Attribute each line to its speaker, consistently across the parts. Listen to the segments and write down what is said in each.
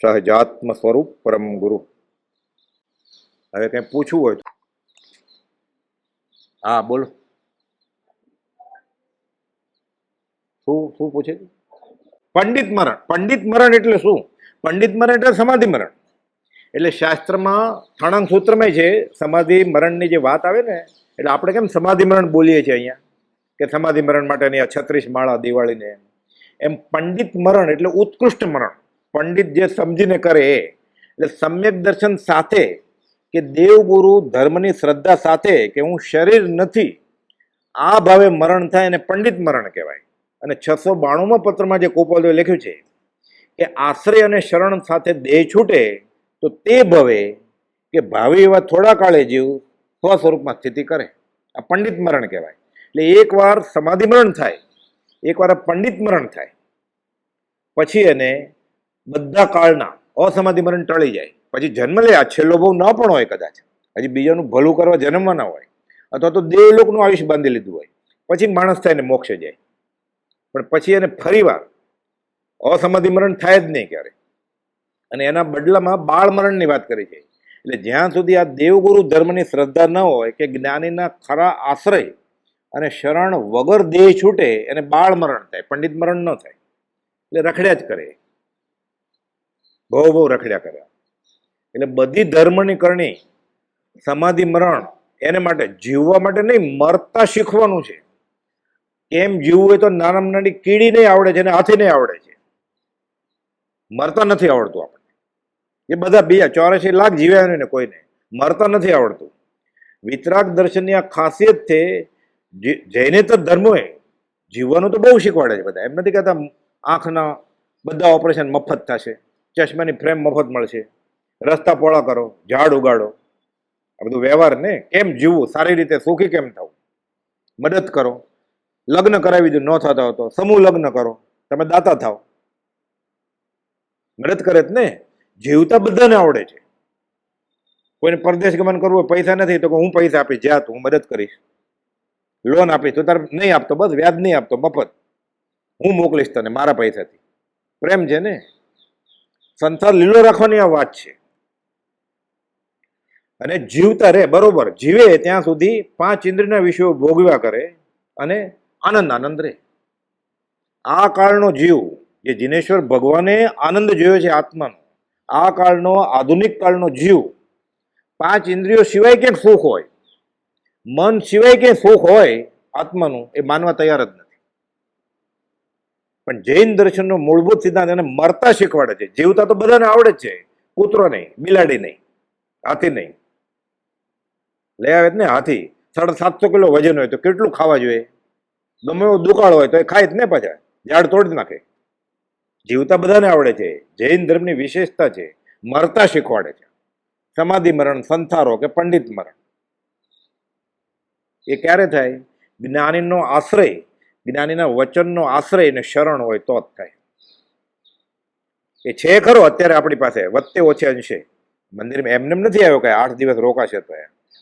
Speaker 1: સહજાત્મ સ્વરૂપ પરમ ગુરુ. હવે કંઈ પૂછવું હોય હા, બોલો. શું શું પૂછે પંડિત મરણ. પંડિત મરણ એટલે શું? પંડિત મરણ એટલે સમાધિ મરણ. એટલે શાસ્ત્રમાં થણંગ સૂત્રમાં છે, સમાધિ મરણની જે વાત આવે ને, એટલે આપણે કેમ સમાધિ મરણ બોલીએ છીએ અહીંયા? કે સમાધિ મરણ માટેની આ છત્રીસ માળા દિવાળીને એમ પંડિત મરણ એટલે ઉત્કૃષ્ટ મરણ. પંડિત જે સમજીને કરે, એટલે સમ્યક દર્શન સાથે કે દેવગુરુ ધર્મની શ્રદ્ધા સાથે કે હું શરીર નથી, આ ભાવે મરણ થાય એને પંડિત મરણ કહેવાય. અને છસો બાણુંમાં પત્રમાં જે કોપાલદેવ લખ્યું છે કે આશ્રય અને શરણ સાથે દેહ છૂટે તો તે ભવે કે ભાવિ એવા થોડા કાળે જીવ સ્વ સ્વરૂપમાં સ્થિતિ કરે. આ પંડિત મરણ કહેવાય. એટલે એકવાર સમાધિ મરણ થાય, એકવાર પંડિત મરણ થાય, પછી એને બધા કાળના અસમાધિ મરણ ટળી જાય. પછી જન્મ લે, આ છેલ્લો બહુ ન પણ હોય કદાચ. હજી બીજાનું ભલું કરવા જન્મવાના હોય. અથવા તો દેવલોકનું આયુષ્ય બાંધી લીધું હોય. પછી માણસ થાય ને મોક્ષે જાય. પણ પછી એને ફરીવાર અસમાધિ મરણ થાય જ નહીં ક્યારે. અને એના બદલામાં બાળ મરણની વાત કરી છે. એટલે જ્યાં સુધી આ દેવગુરુ ધર્મની શ્રદ્ધા ન હોય કે જ્ઞાનીના ખરા આશ્રય અને શરણ વગર દેહ છૂટે, એને બાળ મરણ થાય, પંડિત મરણ ન થાય. એટલે રખડ્યા જ કરે. બહુ બહુ રખડ્યા કર્યા. એટલે બધી ધર્મની કરણી, સમાધિ, મરણ એને માટે જીવવા માટે નહીં, મરતા શીખવાનું છે. કેમ જીવવું હોય તો નાનામાં નાની કીડી નહીં આવડે છે અને હાથી નહીં આવડે છે. મરતા નથી આવડતું આપણને. એ બધા બીજા ચોરાશી લાખ જીવ્યા ને કોઈને મરતા નથી આવડતું. વિતરાગ દર્શનની આ ખાસિયત છે જૈનેતર ધર્મોએ જીવવાનું તો બહુ શીખવાડે છે બધા. એમ નથી કહેતા આંખના બધા ઓપરેશન મફત થશે. ચશ્માની ફ્રેમ મફત મળશે. રસ્તા પોળા કરો, ઝાડ ઉગાડો. આ બધું વ્યવહાર ને કેમ જીવવું? સારી રીતે સુખી કેમ થવું? મદદ કરો. લગ્ન કરાવી દો ન થતા હોય તો. સમૂહ લગ્ન કરો. તમે દાતા થાવ મદદ કરે જ ને. જીવતા બધાને આવડે છે. કોઈને પરદેશ ગમન કરવું હોય, પૈસા નથી, તો હું પૈસા આપીશ જા તું, હું મદદ કરીશ. લોન આપીશ, તો તારે નહીં આપતો, બસ વ્યાજ નહીં આપતો, મફત. હું મોકલીશ તને, મારા પૈસાથી. પ્રેમ છે ને? સંસાર લીલો રાખવાની આ વાત છે. અને જીવતા રહે, બરોબર, જીવે ત્યાં સુધી પાંચ ઇન્દ્રિયના વિષયો ભોગવ્યા કરે અને આનંદ આનંદ રહે. આ કાળનો જીવ, જે જીનેશ્વર ભગવાને આનંદ જોયો છે આત્માનો, આ કાળનો, આધુનિક કાળનો જીવ, પાંચ ઇન્દ્રિયો સિવાય ક્યાંક સુખ હોય, મન સિવાય ક્યાંય સુખ હોય, આત્માનું એ માનવા તૈયાર જ નથી. પણ જૈન દર્શનનો મૂળભૂત સિદ્ધાંત એને મરતા શીખવાડે છે. જીવતા તો બધાને આવડે જ છે. કૂતરો નહીં, બિલાડી નહીં, હાથી નહીં. લઈ આવે ને હાથી. સાડા સાતસો કિલો વજન હોય તો કેટલું ખાવા જોઈએ? ગમે એવો દુકાળ હોય તો એ ખાય જ ને પાછા. ઝાડ તોડી નાખે. જીવતા બધાને આવડે છે. જૈન ધર્મની વિશેષતા છે. મરતા શીખવાડે છે. સમાધિ મરણ, સંથારો કે પંડિત મરણ. એ ક્યારે થાય? જ્ઞાનીનો આશ્રય જ્ઞાનીના વચનનો આશ્રય અને શરણ હોય તો જ થાય. એ છે ખરો, અત્યારે આપણી પાસે. વત્તે ઓછે અંશે. મંદિરમાં એમને એમ નથી આવ્યો કે આઠ દિવસ રોકાશે તો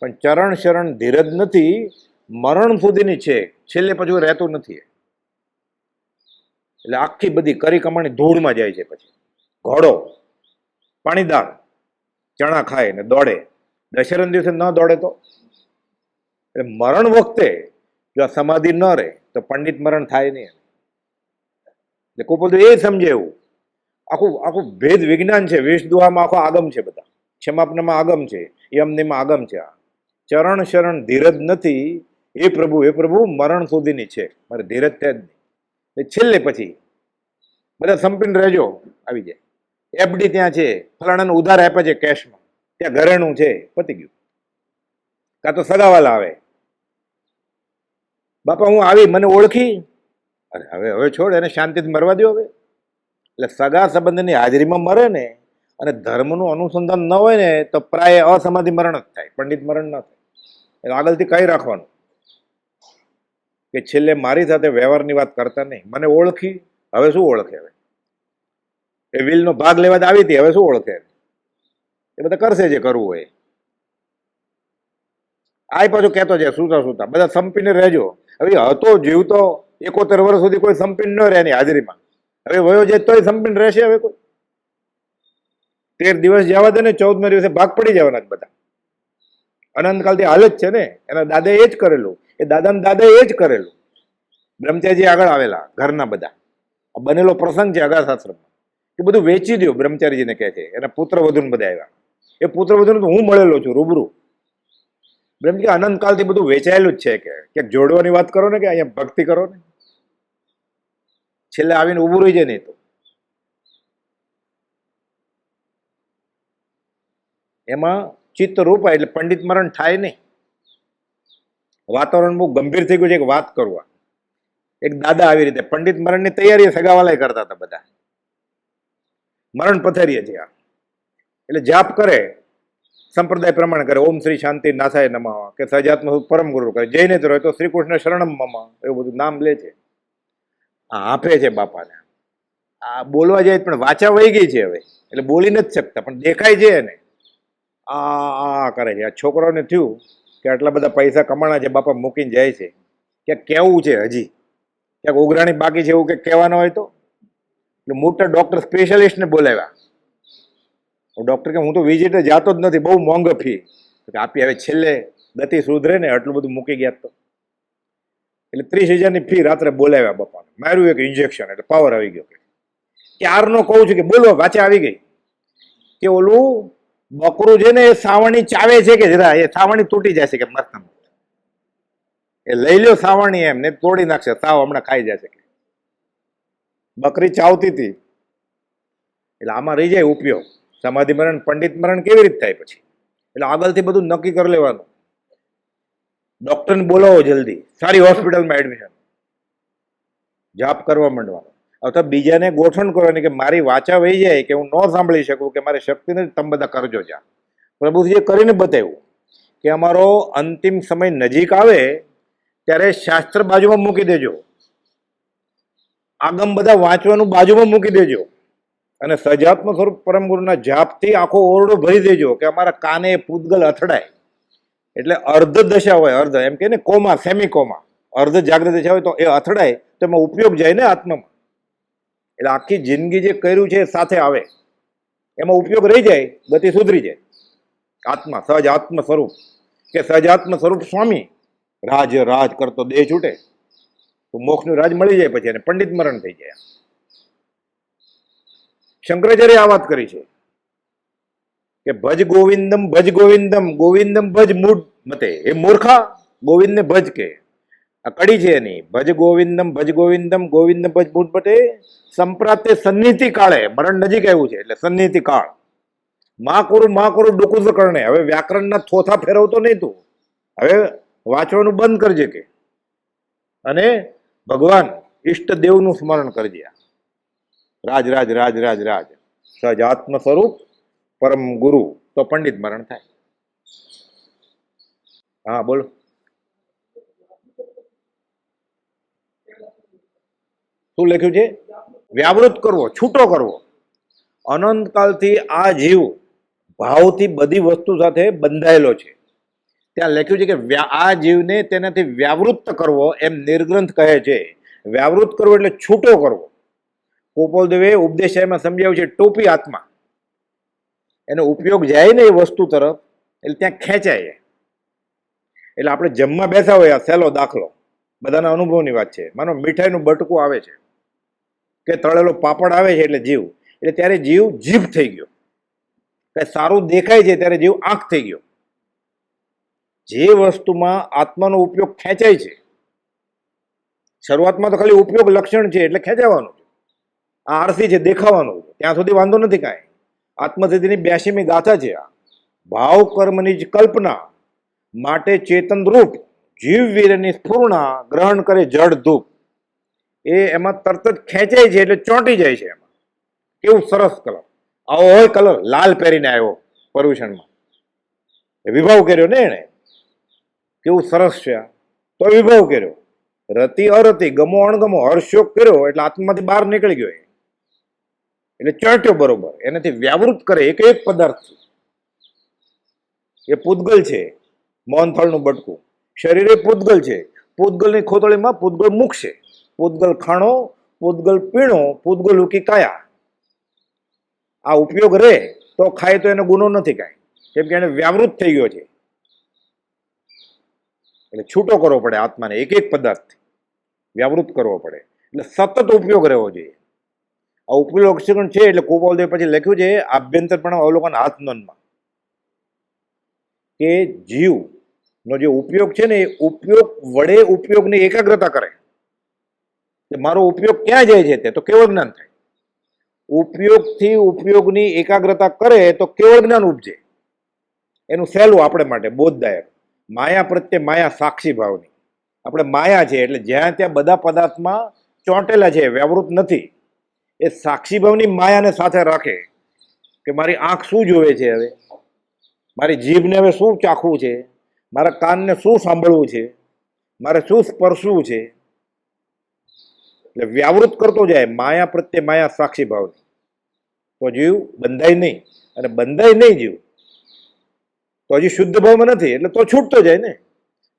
Speaker 1: પણ ચરણ શરણ ધીરજ નથી, મરણ સુધીની છે. છેલ્લે પછી રહેતું નથી. એટલે આખી બધી કરી કમાણી ધૂળમાં જાય છે પછી. ઘોડો પાણીદાર ચણા ખાય ને દોડે. દશેરાના દિવસે ન દોડે તો? એટલે મરણ વખતે જો આ સમાધિ ન રહે તો પંડિત મરણ થાય નહીં. એટલે કોઈ બધું એ સમજે એવું. આખું આખું ભેદ વિજ્ઞાન છે. વેશદુહામાં આખો આગમ છે બધા. ક્ષમાપનામાં આગમ છે. યમનીમાં આગમ છે આ. ચરણ શરણ ધીરજ નથી. એ પ્રભુ એ પ્રભુ મરણ સુધીની છે. મારે ધીરજ છે જ નહીં. છેલ્લે પછી બધા સંપીને રહેજો. આવી જાય. એફડી ત્યાં છે. ફલાણાને ઉધાર આપે છે કેશમાં ત્યાં ઘરેણું છે. પતી ગયું. કાં તો સગાવાલા આવે. બાપા, હું આવી, મને ઓળખી. અરે, હવે હવે છોડ, એને શાંતિથી મરવા દો હવે. એટલે સગા સંબંધની હાજરીમાં મરે ને અને ધર્મનું અનુસંધાન ન હોય ને, તો પ્રાય અસમાધિ મરણ જ થાય, પંડિત મરણ ન થાય. એટલે આગળથી કઈ રાખવાનું? કે છેલ્લે મારી સાથે વ્યવહારની વાત કરતા નહીં. મને ઓળખી, હવે શું ઓળખે હવે? એ વિલનો ભાગ લેવા આવી હતી, હવે શું ઓળખે? એ બધા કરશે જે કરવું હોય. આ પાછું કહેતો છે સુતા સુતા. બધા સંપીને રહેજો. હવે હતો જીવતો એકોતેર વર્ષ સુધી કોઈ સંપીન ન રહે એની હાજરીમાં. હવે વયો જાય તોય સંપીન રહેશે હવે કોઈ. તેર દિવસ જવા દે ને ચૌદમા દિવસે ભાગ પડી જવાના જ બધા. અનંતકાલથી હાલ જ છે ને. એના દાદા એ જ કરેલું. એ દાદાના દાદા એ જ કરેલું. બ્રહ્મચારીજી આગળ આવેલા, ઘરના બધા. આ બનેલો પ્રસંગ છે અગાશાસ્ત્રમાં એ બધું વેચી દો બ્રહ્મચારીજીને કહે છે. એના પુત્ર વધુને બધા આવ્યા. એ પુત્ર વધુને હું મળેલો છું રૂબરૂ. બ્રહ્મજી અનંતકાલથી બધું વેચાયેલું જ છે કે ક્યાંક જોડવાની વાત કરો ને કે અહીંયા ભક્તિ કરો ને. છેલ્લે આવીને ઊભું રહી જાય નહીં તો. એમાં ચિત્ત રૂપાય એટલે પંડિત મરણ થાય નહીં. વાતાવરણ બહુ ગંભીર થઈ ગયું છે, એક વાત કરવા એક દાદા આવી રીતે, પંડિત મરણની તૈયારી સગાવાલાય કરતા હતા બધા. મરણ પથારીએ જ્યાં એટલે જાપ કરે સંપ્રદાય પ્રમાણે કરે. ઓમ શ્રી શાંતિ નાથાય નમઃ. કે સજાત્મ પરમ ગુરુ કરે. જઈને જ હોય તો શ્રી કૃષ્ણ શરણમ મમા. એવું બધું નામ લે છે. આ આપે છે બાપાને. આ બોલવા જાય પણ વાચા વહી ગઈ છે હવે. એટલે બોલી નથી શકતા, પણ દેખાય છે એને. આ આ કરે છે. આ છોકરાઓને થયું કે આટલા બધા પૈસા કમાણા છે, બાપા મૂકીને જાય છે. કે કેવું છે હજી? ક્યાંક ઉઘરાણી બાકી છે એવું કે કહેવાનું હોય તો? એટલે મોટા ડૉક્ટર સ્પેશિયાલિસ્ટને બોલાવ્યા. ડોક્ટર કે, હું તો વિઝિટે જાતો જ નથી, બહુ મોંઘો ફી કે આપી હવે છેલ્લે ગતિ સુધરે ને આટલું બધું મૂકી ગયા તો. એટલે ત્રીસ હજારની ફી રાત્રે બોલાવ્યા બાપાને. માર્યું એક ઇન્જેક્શન એટલે પાવર આવી ગયો ક્યારનો કહું છું કે, બોલો, વાંચે આવી ગઈ. કે ઓલું બકરું છે ને, એ સાવણી ચાવે છે કે જરા, એ સાવણી તૂટી જશે કે મસ્ત એ લઈ લ્યો સાવણી એમ, ને તોડી નાખશે તાવ હમણાં ખાઈ જશે કે. બકરી ચાવતી હતી. એટલે આમાં રહી જાય ઉપયોગ. સમાધિ મરણ, પંડિત મરણ કેવી રીતે થાય પછી? એટલે આગળથી બધું નક્કી કરી લેવાનું. ડૉક્ટરને બોલાવો જલ્દી. સારી હોસ્પિટલમાં એડમિશન જાપ કરવા માંડવાનો. અથવા બીજાને ગોઠવણ કરવાની કે મારી વાચા વહી જાય કે હું ન સાંભળી શકું કે મારી શક્તિ નથી તમે બધા કરજો જા પ્રભુજીએ કરીને બતાવ્યું કે અમારો અંતિમ સમય નજીક આવે ત્યારે શાસ્ત્ર બાજુમાં મૂકી દેજો. આગમ બધા વાંચવાનું બાજુમાં મૂકી દેજો. અને સજાત્મ સ્વરૂપ પરમ ગુરુના જાપથી આખો ઓરડો ભરી દેજો કે અમારા કાને પૂતગલ અથડાય. એટલે અર્ધ દશા હોય, અર્ધ. એમ કે ને કોમા સેમી કોમા અર્ધ જાગ્રત દશા હોય તો એ અથડાય, તો એમાં ઉપયોગ જાય ને આત્મામાં. એટલે આખી જિંદગી જે કર્યું છે સાથે આવે. એમાં ઉપયોગ રહી જાય, ગતિ સુધરી જાય. આત્મા, સહજ આત્મ સ્વરૂપ. કે સહજાત્મ સ્વરૂપ સ્વામી, રાજ રાજ કરતો દેહ છૂટે. તો મોક્ષનું રાજ મળી જાય પછી, અને પંડિત મરણ થઈ જાય. શંકરાચાર્ય આ વાત કરી છે કે ભજ ગોવિંદમ ભજ ગોવિંદમ ગોવિંદમ ભજ મૂળ મતે. એ મૂર્ખા ગોવિંદને ભજ કે. આ કડી છે એની. ભજ ગોવિંદમ ભજ ગોવિંદમ, ગોવિંદ ભજ મૂળ મતે સંપ્રાતે સન્નિધિ કાળે. મરણ નજીક આવ્યું છે એટલે સન્નિધિ કાળ. માં કરું માં કરું ડુકુસ કરણે હવે વ્યાકરણના થોથા ફેરવતો નહીં તું. હવે વાંચવાનું બંધ કરજે કે. અને ભગવાન ઈષ્ટ દેવનું સ્મરણ કરજે. રાજ રાજ રાજ રાજ રાજ. સહજ આત્મ સ્વરૂપ, પરમ ગુરુ. તો પંડિત મરણ થાય. હા, બોલો. શું લખ્યું છે? વ્યાવૃત કરવો, છૂટો કરવો. અનંતકાલથી આ જીવ ભાવથી બધી વસ્તુ સાથે બંધાયેલો છે. ત્યાં લખ્યું છે કે આ જીવને તેનાથી વ્યાવૃત્ત કરવો એમ નિર્ગ્રંથ કહે છે. વ્યાવૃત કરવો એટલે છૂટો કરવો. ગોપાલદેવે ઉપદેશાયમાં સમજાવ્યું છે, ટોપી આત્મા. એનો ઉપયોગ જાય ને એ વસ્તુ તરફ, એટલે ત્યાં ખેંચાય એટલે આપણે જમવા બેસા હોય, આ સહેલો દાખલો, બધાના અનુભવની વાત છે. માનો મીઠાઈનું બટકું આવે છે, કે તળેલો પાપડ આવે છે એટલે જીવ, એટલે ત્યારે જીવ જીભ થઈ ગયો. કે સારું દેખાય છે ત્યારે જીવ આંખ થઈ ગયો. જે વસ્તુમાં આત્માનો ઉપયોગ ખેંચાય છે, શરૂઆતમાં તો ખાલી ઉપયોગ લક્ષણ છે એટલે ખેંચાવાનું. આ આરસી છે દેખાવાનું ત્યાં સુધી વાંધો નથી કાંઈ. આત્મસિદ્ધિની બ્યાસીમી ગાથા છે આ. ભાવ કર્મની જ કલ્પના માટે ચેતન રૂપ જીવ વીરની સ્ફૂર્ણા ગ્રહણ કરે જડ ધૂપ. એ એમાં તરત જ ખેંચાય છે એટલે ચોંટી જાય છે એમાં. કેવું સરસ કલર. આવો હોય કલર, લાલ પહેરીને આવ્યો પર્યુષણમાં. વિભાવ કર્યો ને એણે? કેવું સરસ છે આ. તો વિભાવ કર્યો. રતિ અરતિ ગમો અણગમો હર્ષયોગ કર્યો એટલે આત્મામાંથી બહાર નીકળી ગયો એ. એટલે ચોંટ્યો બરોબર. એનાથી વ્યાવૃત કરે એક એક પદાર્થ. એ પૂતગલ છે મોહનથાળનું બટકું. શરીર એ પૂતગલ છે. પૂતગલની ખોતળીમાં પૂતગલ મૂકશે. પૂતગલ ખાણો, પૂતગલ પીણો, પૂતગલ ઉકી કાયા. આ ઉપયોગ રહે તો ખાય તો એનો ગુનો નથી કાંઈ. કેમ કે એને વ્યાવૃત થઈ ગયો છે. એટલે છૂટો કરવો પડે આત્માને એક એક પદાર્થ વ્યાવૃત કરવો પડે. એટલે સતત ઉપયોગ રહેવો જોઈએ. આ ઉપયોગ છે એટલે કુપાલદેવ પછી લખ્યું છે આભ્યંતરપણ અવલોકન આત્મનમાં કે જીવનો જે ઉપયોગ છે ને એ ઉપયોગ વડે ઉપયોગની એકાગ્રતા કરે. મારો ઉપયોગ ક્યાં જાય છે તે? તો કેવળ જ્ઞાન થાય? ઉપયોગથી ઉપયોગની એકાગ્રતા કરે તો કેવળ જ્ઞાન ઉપજે? એનું સહેલું આપણે માટે બોધદાયક. માયા પ્રત્યે માયા સાક્ષી ભાવની. આપણે માયા છે એટલે જ્યાં ત્યાં બધા પદાર્થમાં ચોંટેલા છે, વ્યાવૃત નથી. એ સાક્ષીભાવની માયાને સાથે રાખે કે મારી આંખ શું જોવે છે હવે? મારી જીભને હવે શું ચાખવું છે? મારા કાનને શું સાંભળવું છે? મારે શું સ્પર્શવું છે? એટલે વ્યાવૃત કરતો જાય, માયા પ્રત્યે માયા સાક્ષી ભાવની તો જીવ બંધાય નહીં અને બંધાય નહીં જીવ. તો હજી શુદ્ધ ભાવમાં નથી, એટલે તો છૂટતો જાય ને.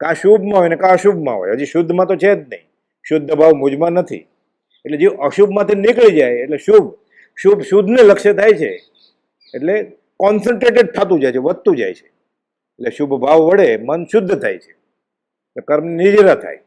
Speaker 1: કા શુભમાં હોય ને કા અશુભમાં હોય, હજી શુદ્ધમાં તો છે જ નહીં. શુદ્ધ ભાવ મુજમાં નથી. એટલે જીવ અશુભમાંથી નીકળી જાય, એટલે શુભ. શુભ શુદ્ધને લક્ષ્ય થાય છે, એટલે કોન્સન્ટ્રેટેડ થતું જાય છે, વધતું જાય છે. એટલે શુભ ભાવ વડે મન શુદ્ધ થાય છે, એટલે કર્મ નિજરા થાય.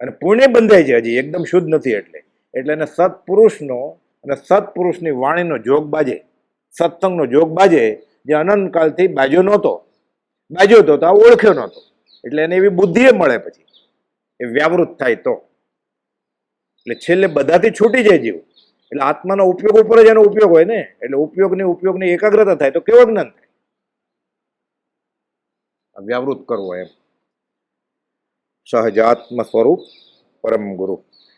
Speaker 1: અને પુણ્ય બંધાય છે હજી, એકદમ શુદ્ધ નથી એટલે. એટલે એને સત્પુરુષનો અને સત્પુરુષની વાણીનો જોગ બાજે, સત્સંગનો જોગ બાજે, જે અનંતકાલથી બાજ્યો નહોતો, બાજ્યો હતો તો આ ઓળખ્યો નહોતો. એટલે એને એવી બુદ્ધિએ મળે પછી, એ વ્યાવૃત થાય તો. એટલે છેલ્લે બધાથી છૂટી જાય જીવ. એટલે આત્માનો ઉપયોગ ઉપર જ એનો ઉપયોગ હોય ને? એટલે ઉપયોગની ઉપયોગની એકાગ્રતા થાય તો કેવો જ્ઞાન થાય? વ્યાવૃત કરવો એમ. સહજાત્મ સ્વરૂપ પરમ ગુરુ.